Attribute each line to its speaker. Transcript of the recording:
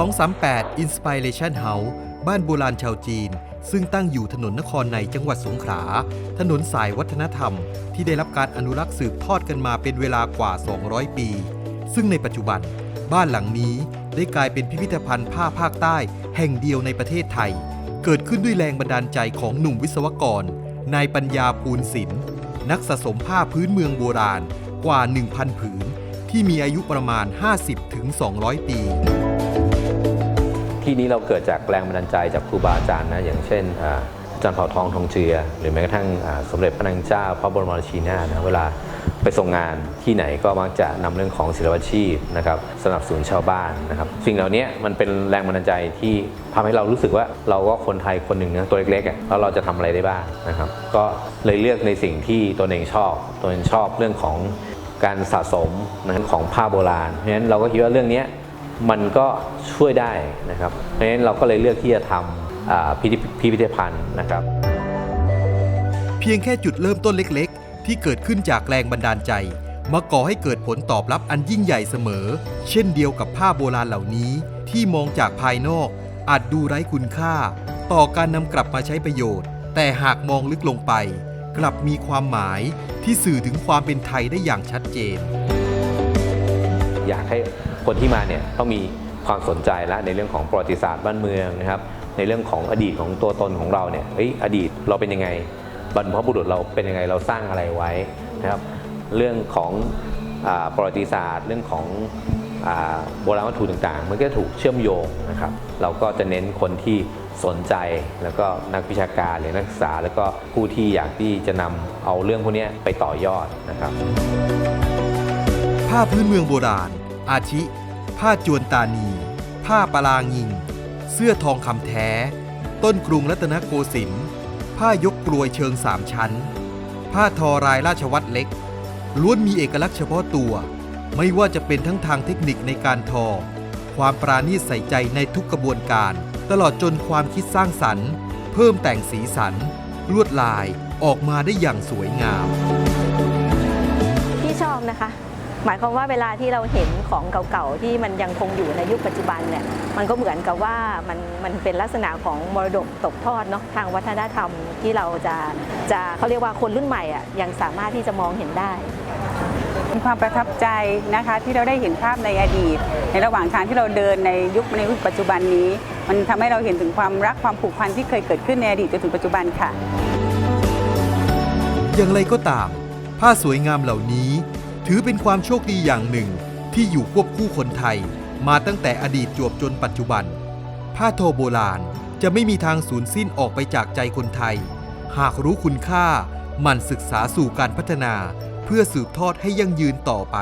Speaker 1: 238 Inspiration House บ้านโบราณชาวจีน ซึ่งตั้งอยู่ถนนนครในจังหวัดสงขลา ถนนสายวัฒนธรรม ที่ได้รับการอนุรักษ์สืบทอดกันมาเป็นเวลากว่า 200 ปี ซึ่งในปัจจุบัน บ้านหลังนี้ได้กลายเป็นพิพิธภัณฑ์ผ้าภาคใต้แห่งเดียวในประเทศไทย เกิดขึ้นด้วยแรงบันดาลใจของหนุ่มวิศวกร นายปัญญาปูนศิลป์นักสะสมผ้าพื้นเมืองโบราณกว่า 1,000 ผืน ที่มีอายุประมาณ 50-200 ปี
Speaker 2: ที่นี้เราเกิดจากแรงบันดาลใจจากครูบาอาจารย์นะอย่างเช่นอาจารย์เผ่าทองทองเจือ หรือแม้กระทั่งสมเด็จพระนางเจ้าพระบรมราชินีนาถนะเวลาไปส่งงานที่ไหนก็มักจะนำเรื่องของศิลปาชีพนะครับสนับสนุนชาวบ้านนะครับสิ่งเหล่านี้มันเป็นแรงบันดาลใจที่ทำให้เรารู้สึกว่าเราก็คนไทยคนหนึ่งนะตัวเล็กๆอะแล้วเราจะทำอะไรได้บ้างนะครับ ก็เลยเลือกในสิ่งที่ตัวเองชอบตัวเองชอบเรื่องของการสะสมนะของผ้าโบราณเพราะฉะนั้นเราก็คิดว่าเรื่องนี้ มันก็ช่วยได้นะครับเพราะฉะนั้นเราก็เลยเลือกที่จะทำอ่าพิพิธพิพิธภัณฑ์นะครับ
Speaker 1: เพียงแค่จุดเริ่มต้นเล็กๆ ที่เกิดขึ้นจากแรงบันดาลใจมาก่อให้เกิดผลตอบรับอันยิ่งใหญ่เสมอ เช่นเดียวกับผ้าโบราณเหล่านี้ ที่มองจากภายนอก อาจดูไร้คุณค่า ต่อการนำกลับมาใช้ประโยชน์ แต่หากมองลึกลงไป กลับมีความหมายที่สื่อถึงความเป็นไทยได้อย่างชัดเจน
Speaker 2: อยากให้ คนที่มาเนี่ยต้องมีความสนใจและในเรื่องของประวัติศาสตร์บ้านเมืองนะครับในเรื่องของอดีตของตัวตนของเราเนี่ยเฮ้ยอดีตเราเป็นยังไงบรรพบุรุษเราเป็นยังไงเราสร้างอะไรไว้นะครับเรื่องของอประวัติศาสตร์ เรื่องของโบราณวัตถุต่างๆ มันก็ถูกเชื่อมโยงนะครับเราก็จะเน้นคนที่สนใจแล้วก็นักวิชาการหรือนักศึกษา แล้วก็ผู้ที่อยากที่จะนำเอาเรื่องพวกนี้ไปต่อยอดนะครับ
Speaker 1: ผ้าพื้นเมืองโบราณ อาทิ ผ้าจวนตานี ผ้าปลางิง เสื้อทองคำแท้ ต้นกรุงรัตนโกสินทร์ผ้ายกกลวยเชิงสามชั้น ผ้าทอรายราชวัตรเล็ก ล้วนมีเอกลักษณ์เฉพาะตัว ไม่ว่าจะเป็นทั้งทางเทคนิคในการทอ ความปราณีตใส่ใจในทุกกระบวนการ ตลอดจนความคิดสร้างสรรค์ เพิ่มแต่งสีสัน ลวดลายออกมาได้อย่างสวยงาม
Speaker 3: ที่ชอบนะคะ หมายความว่าเวลาที่เราเห็นของเก่าๆที่มันยังคงอยู่ในยุคปัจจุบันเนี่ยมันก็เหมือนกับว่ามันมันเป็นลักษณะของมรดกตกทอดเนาะทางวัฒนธรรมที่เราจะจะเขาเรียกว่าคนรุ่นใหม่อะยังสามารถที่จะมองเห็นได้
Speaker 4: มีความประทับใจนะคะที่เราได้เห็นภาพในอดีต ในระหว่างทางที่เราเดินในยุคในยุคปัจจุบันนี้ มันทำให้เราเห็นถึงความรักความผูกพันที่เคยเกิดขึ้นในอดีตจนถึงปัจจุบันค่ะ
Speaker 1: อย่างไรก็ตาม ผ้าสวยงามเหล่านี้ ถือเป็นความโชคดีอย่างหนึ่ง ที่อยู่ควบคู่คนไทย มาตั้งแต่อดีตจวบจนปัจจุบัน ผ้าทอโบราณจะไม่มีทางสูญสิ้นออกไปจากใจคนไทย หากรู้คุณค่ามันศึกษาสู่การพัฒนา เพื่อสืบทอดให้ยั่งยืนต่อไป